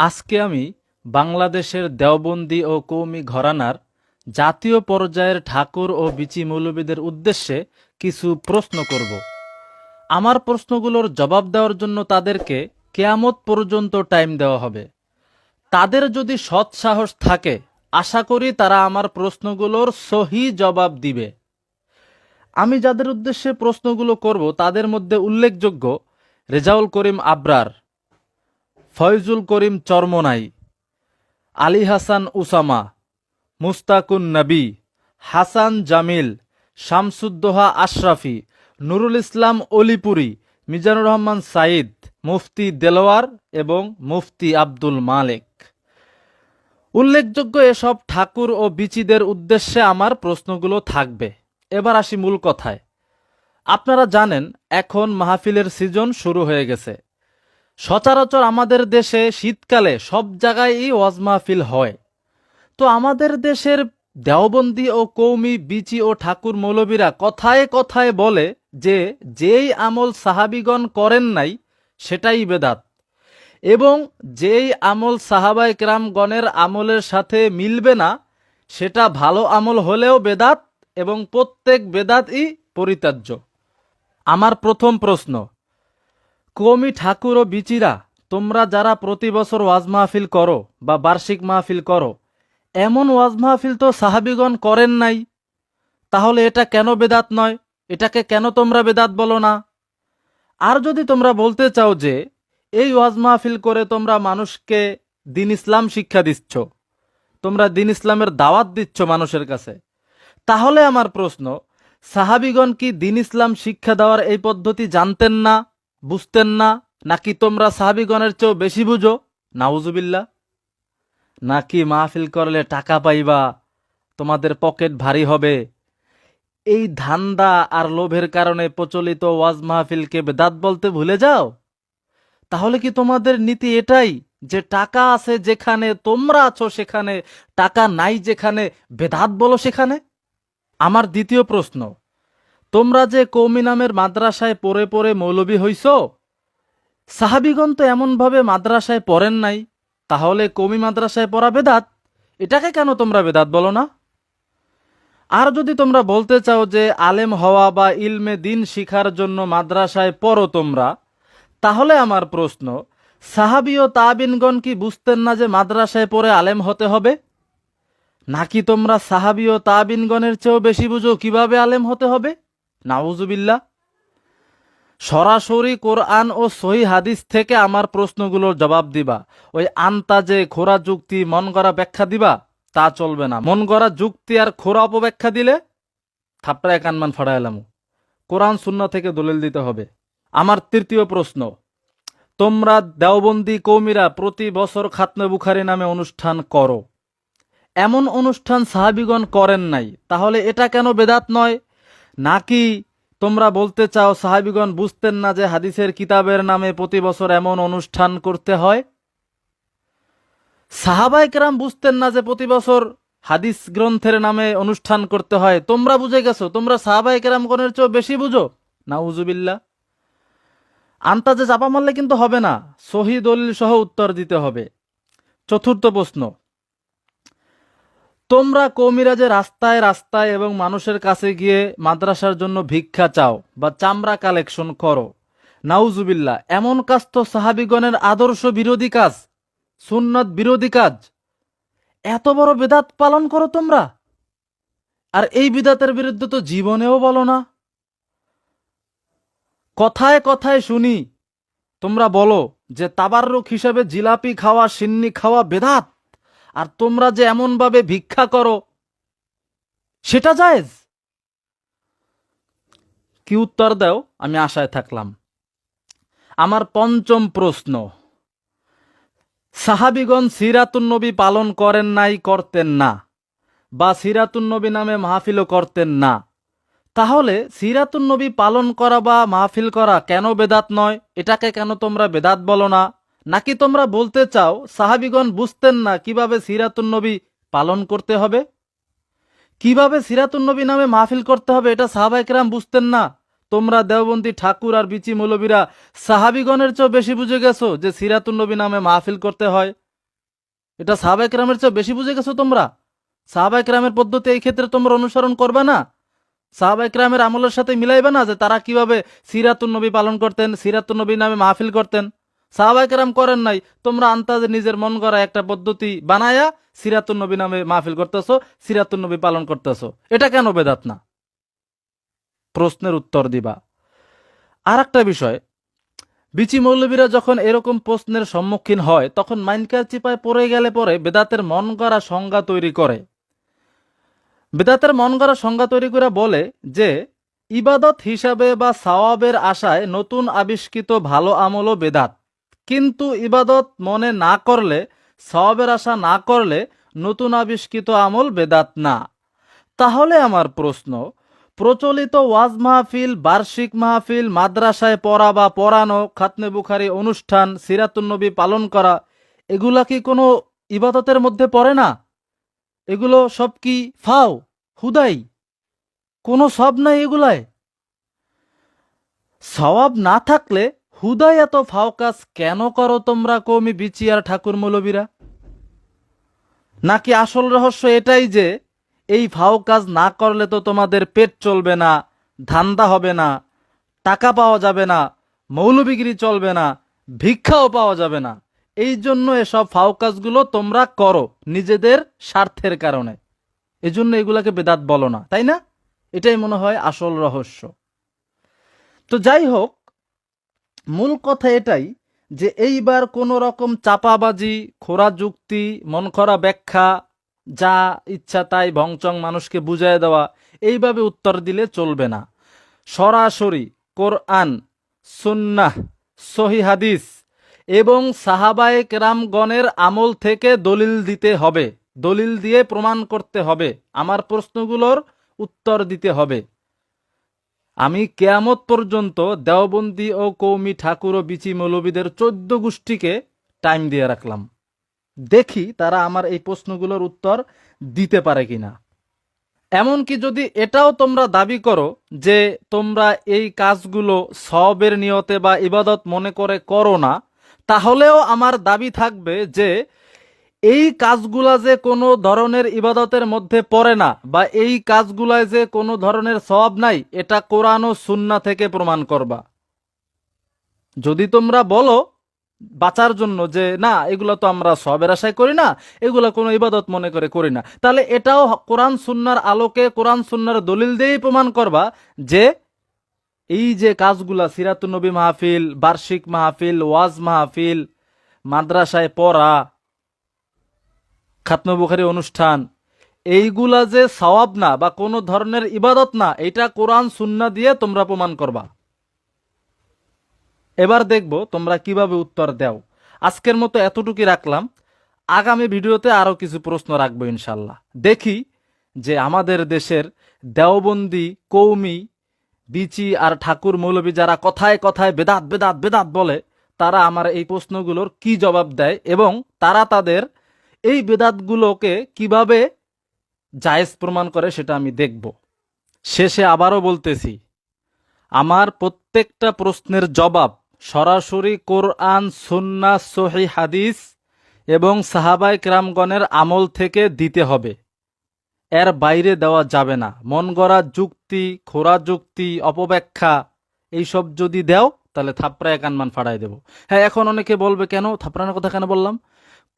আজকে আমি বাংলাদেশের দেওবন্দি ও কৌমি ঘরানার জাতীয় পর্যায়ের ঠাকুর ও বিচি মৌলবীদের উদ্দেশ্যে কিছু প্রশ্ন করব। আমার প্রশ্নগুলোর জবাব দেওয়ার জন্য তাদেরকে কেয়ামত পর্যন্ত টাইম দেওয়া হবে। তাদের যদি সৎ সাহস থাকে, আশা করি তারা আমার প্রশ্নগুলোর সহি জবাব দিবে। আমি যাদের উদ্দেশ্যে প্রশ্নগুলো করব, তাদের মধ্যে উল্লেখযোগ্য রেজাউল করিম আবরার ফয়জুল করিম চরমনাই, আলী হাসান উসামা, মুস্তাকুন নবী, হাসান জামিল, শামসুদ্দোহা আশরাফি, নুরুল ইসলাম অলিপুরি, মিজানুর রহমান সাইদ মুফতি দেলোয়ার এবং মুফতি আব্দুল মালেক। উল্লেখযোগ্য এসব ঠাকুর ও বিচিদের উদ্দেশ্যে আমার প্রশ্নগুলো থাকবে। এবার আসি মূল কথায়। আপনারা জানেন, এখন মাহফিলের সিজন শুরু হয়ে গেছে। সচরাচর আমাদের দেশে শীতকালে সব জায়গায় এই ওয়াজ মাহফিল হয়। তো আমাদের দেশের দেওবন্দি ও কৌমি বিচি ও ঠাকুর মৌলবীরা কথায় কথায় বলে যে, যেই আমল সাহাবিগণ করেন নাই, সেটাই বেদাত। এবং যেই আমল সাহাবাই কেরামগণের আমলের সাথে মিলবে না, সেটা ভালো আমল হলেও বেদাত এবং প্রত্যেক বেদাতই পরিত্যাজ্য। আমার প্রথম প্রশ্ন কৌমি ঠাকুর ও বিচিরা, তোমরা যারা প্রতি বছর ওয়াজ মাহফিল করো বা বার্ষিক মাহফিল করো, এমন ওয়াজ মাহফিল তো সাহাবিগণ করেন নাই। তাহলে এটা কেন বেদাত নয়? এটাকে কেন তোমরা বেদাত বলো না? আর যদি তোমরা বলতে চাও যে, এই ওয়াজ মাহফিল করে তোমরা মানুষকে দিন ইসলাম শিক্ষা দিচ্ছ, তোমরা দিন ইসলামের দাওয়াত দিচ্ছ মানুষের কাছে, তাহলে আমার প্রশ্ন, সাহাবিগণ কি দিন ইসলাম শিক্ষা দেওয়ার এই পদ্ধতি জানতেন না? বুঝতেন না, নাকি তোমরা সাহাবিগণের চেয়েও বেশি বুঝো? নাউজুবিল্লা নাকি মাহফিল করলে টাকা পাইবা, তোমাদের পকেট ভারী হবে। এই ধান্দা আর লোভের কারণে প্রচলিত ওয়াজ মাহফিলকে বেদাত বলতে ভুলে যাও? তাহলে কি তোমাদের নীতি এটাই যে টাকা আছে যেখানে তোমরা আছো সেখানে, টাকা নাই যেখানে বেদাত বলো সেখানে? আমার দ্বিতীয় প্রশ্ন। তোমরা যে কৌমি নামের মাদ্রাসায় পড়ে পড়ে মৌলবী হইছ? সাহাবিগণ তো এমনভাবে মাদ্রাসায় পড়েন নাই, তাহলে কৌমি মাদ্রাসায় পড়া বেদাত? এটাকে কেন তোমরা বেদাত বলো না? আর যদি তোমরা বলতে চাও যে আলেম হওয়া বা ইলমে দিন শিখার জন্য মাদ্রাসায় পড়ো তোমরা, তাহলে আমার প্রশ্ন, সাহাবি ও তাবিনগণ কি বুঝতেন না যে মাদ্রাসায় পড়ে আলেম হতে হবে? নাকি তোমরা সাহাবি ও তাবিনগণের চেয়েও বেশি বুঝো কীভাবে আলেম হতে হবে? নাউজুবিল্লা সরাসরি কোরআন ও সহি হাদিস থেকে আমার প্রশ্নগুলোর জবাব দিবা। ওই আন্তাজে খোরা যুক্তি মন গড়া ব্যাখ্যা দিবা, তা চলবে না। মন গড়া যুক্তি আর খোরা অপব্যাখ্যা দিলে থাপড়ায় কানমান ফাড়াইলাম কোরআন শূন্য থেকে দলিল দিতে হবে। আমার তৃতীয় প্রশ্ন, তোমরা দেওবন্দি কৌমিরা প্রতি বছর খাতনে বুখারি নামে অনুষ্ঠান করো। এমন অনুষ্ঠান সাহাবিগণ করেন নাই, তাহলে এটা কেন বেদাত নয়? নাকি তোমরা বলতে চাও, সাহাবিগণ বুঝতেন না যে হাদিসের কিতাবের নামে প্রতি বছর এমন অনুষ্ঠান করতে হয়? সাহাবাই কেরাম বুঝতেন না যে প্রতি বছর হাদিস গ্রন্থের নামে অনুষ্ঠান করতে হয়। তোমরা বুঝে গেছো, তোমরা সাহাবাই কেরাম গণের চেয়েও বেশি বুঝো? না উজুবিল্লা আন্তাজে চাপা মারলে কিন্তু হবে না। সহি দলিল সহ উত্তর দিতে হবে। চতুর্থ প্রশ্ন। তোমরা কৌমিরা যে রাস্তায় রাস্তায় এবং মানুষের কাছে গিয়ে মাদ্রাসার জন্য ভিক্ষা চাও বা চামড়া কালেকশন করো। নাউজুবিল্লা এমন কাজ তো সাহাবিগণের আদর্শ বিরোধী কাজ, সুন্নত বিরোধী কাজ। এত বড় বেদাত পালন করো তোমরা। আর এই বিদাতের বিরুদ্ধে তো জীবনেও বলো না। কথায় কথায় শুনি, তোমরা বলো যে তাবাররুক হিসাবে জিলাপি খাওয়া, সিন্নি খাওয়া বেদাত। আর তোমরা যে এমনভাবে ভিক্ষা করো, সেটা জায়েজ? কি উত্তর দাও? আমি আশায় থাকলাম। আমার পঞ্চম প্রশ্ন। সাহাবিগণ সিরাতুন্নবী পালন করেন নাই, করতেন না, বা সিরাতুন্নবী নামে মাহফিলও করতেন না। তাহলে সিরাতুন্নবী পালন করা বা মাহফিল করা কেন বেদাত নয়? এটাকে কেন তোমরা বেদাত বলো না? নাকি তোমরা বলতে চাও, সাহাবিগণ বুঝতেন না কীভাবে সিরাতুন্নবী পালন করতে হবে? কীভাবে সিরাতুন্নবী নামে মাহফিল করতে হবে এটা সাহাবাইকরাম বুঝতেন না। তোমরা দেওবন্দি ঠাকুর আর বিচি মৌলবীরা সাহাবিগণের চেয়েও বেশি বুঝে গেছো যে সিরাতুন্নবী নামে মাহফিল করতে হয়? এটা সাহাবাই ক্রামের চেয়ে বেশি বুঝে গেছো তোমরা? সাহাবাই ক্রামের পদ্ধতি এই ক্ষেত্রে তোমরা অনুসরণ করবে না? সাহাবাই ক্রামের আমলের সাথে মিলাইবে না যে তারা কীভাবে সিরাতুন নবী পালন করতেন, সিরাতুন নবী নামে মাহফিল করতেন? সাহাবাই কেরাম করেন নাই, তোমরা আন্তাজে নিজের মন করা একটা পদ্ধতি বানায়া সিরাতুন নবী নামে মাহফিল করতেছো, সিরাতুন নবী পালন করতেছো। এটা কেন বেদাত না? প্রশ্নের উত্তর দিবা। আর একটা বিষয়, বিচি মৌলবীরা যখন এরকম প্রশ্নের সম্মুখীন হয়, তখন মাইনকার চিপায় পড়ে গেলে পরে বেদাতের মন গড়া সংজ্ঞা তৈরি করে। বেদাতের মন গড়া সংজ্ঞা তৈরি করে বলে যে, ইবাদত হিসাবে বা সাওয়াবের আশায় নতুন আবিষ্কৃত ভালো আমলও বেদাত। কিন্তু ইবাদত মনে না করলে, সওয়াবের আশা না করলে নতুন আবিষ্কৃত আমল বেদাত না। তাহলে আমার প্রশ্ন, প্রচলিত ওয়াজ মাহফিল, বার্ষিক মাহফিল, মাদ্রাসায় পড়া বা পড়ানো, খাতনে বুখারি অনুষ্ঠান সিরাতুন্নবী পালন করা, এগুলা কি কোনো ইবাদতের মধ্যে পড়ে না? এগুলো সব কি ফাও, হুদাই? কোনো সব নাই এগুলায়? সওয়াব না থাকলে হুদাই এত ফাও কাজ কেন করো তোমরা কৌমি বিচি আর ঠাকুর মৌলবীরা? নাকি আসল রহস্য এটাই যে, এই ফাও কাজ না করলে তো তোমাদের পেট চলবে না, ধান্দা হবে না, টাকা পাওয়া যাবে না, মৌলবিগিরি চলবে না, ভিক্ষাও পাওয়া যাবে না। এই জন্য এসব ফাও কাজগুলো তোমরা করো নিজেদের স্বার্থের কারণে। এজন্য এগুলাকে বেদাত বলো না, তাই না? এটাই মনে হয় আসল রহস্য। তো যাই হোক মূল কথা এটাই যে এইবার কোনো রকম চাপাবাজি, খোরা যুক্তি, মন করা ব্যাখ্যা, যা ইচ্ছা তাই ভংচং মানুষকে বুঝাই দেওয়া, এইভাবে উত্তর দিলে চলবে না। সরাসরি কোরআন, সুন্নাহ, সহি হাদিস এবং সাহাবায়ে কেরামগণের আমল থেকে দলিল দিতে হবে। দলিল দিয়ে প্রমাণ করতে হবে। আমার প্রশ্নগুলোর উত্তর দিতে হবে। আমি কেয়ামত পর্যন্ত দেওবন্দি ও কৌমি ঠাকুর ও বিচি মৌলবীদের চোদ্দ গোষ্ঠীকে টাইম দিয়ে রাখলাম। দেখি তারা আমার এই প্রশ্নগুলোর উত্তর দিতে পারে কিনা। এমনকি যদি এটাও তোমরা দাবি করো যে তোমরা এই কাজগুলো সবের নিয়তে বা ইবাদত মনে করে করো না, তাহলেও আমার দাবি থাকবে যে এই কাজগুলা যে কোনো ধরনের ইবাদতের মধ্যে পড়ে না বা এই কাজগুলায় যে কোনো ধরনের সব নাই, এটা কোরআন ও সুন্না থেকে প্রমাণ করবা। যদি তোমরা বলো বাঁচার জন্য যে, না, এগুলো তো আমরা সবের আশায় করি না, এগুলো কোনো ইবাদত মনে করে করি না, তাহলে এটাও কোরআন সুন্নার আলোকে, কোরআন সুন্নার দলিল দিয়েই প্রমাণ করবা যে, এই যে কাজগুলা সিরাতুন নবী মাহফিল, বার্ষিক মাহফিল, ওয়াজ মাহফিল, মাদ্রাসায় পড়া খাতম বুখারি অনুষ্ঠান। এইগুলা যে সওয়াব না বা কোনো ধরনের ইবাদত না এটা কোরআন, সুন্না দিয়ে তোমরা প্রমাণ করবা। এবার দেখব তোমরা কীভাবে উত্তর দাও। আজকের মতো এতটুকুই রাখলাম। আগামী ভিডিওতে আরও কিছু প্রশ্ন রাখব ইনশাল্লাহ। দেখি যে আমাদের দেশের দেওবন্দি, কৌমি, বিচি আর ঠাকুর মৌলবী যারা কথায় কথায় বেদাত বেদাত বেদাত বলে, তারা আমার এই প্রশ্নগুলোর কি জবাব দেয় এবং তারা তাদের এই বেদাতগুলোকে কীভাবে জায়েজ প্রমাণ করে সেটা আমি দেখব। শেষে আবারও বলতেছি, আমার প্রত্যেকটা প্রশ্নের জবাব সরাসরি কোরআন সুন্না সহি হাদিস এবং সাহাবাই ক্রামগণের আমল থেকে দিতে হবে। এর বাইরে দেওয়া যাবে না। মন গড়া যুক্তি, খোরা যুক্তি, অপব্যাখ্যা, এইসব যদি দেও, তাহলে থাপড়ায় কানমান ফাড়াই দেব। হ্যাঁ এখন অনেকে বলবে, কেন? থাপড়ানোর কথা কেন বললাম?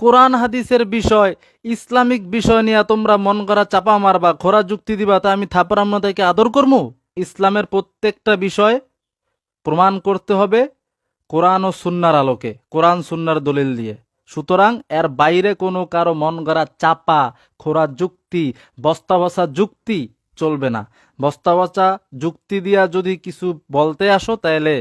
কোরআন হাদিসের বিষয়, ইসলামিক বিষয় নিয়ে তোমরা মন করা চাপা মারবা খোরা যুক্তি দিবা, তা আমি না আদর করব ইসলামের প্রত্যেকটা বিষয় প্রমাণ করতে হবে কোরআন ও সুন্নার আলোকে, কোরআন সুন্নার দলিল দিয়ে। সুতরাং এর বাইরে কোনো কারও মন গড়া চাপা খোরা যুক্তি বস্তা বসা যুক্তি চলবে না। বস্তা বসা যুক্তি দিয়া যদি কিছু বলতে আসো, তাহলে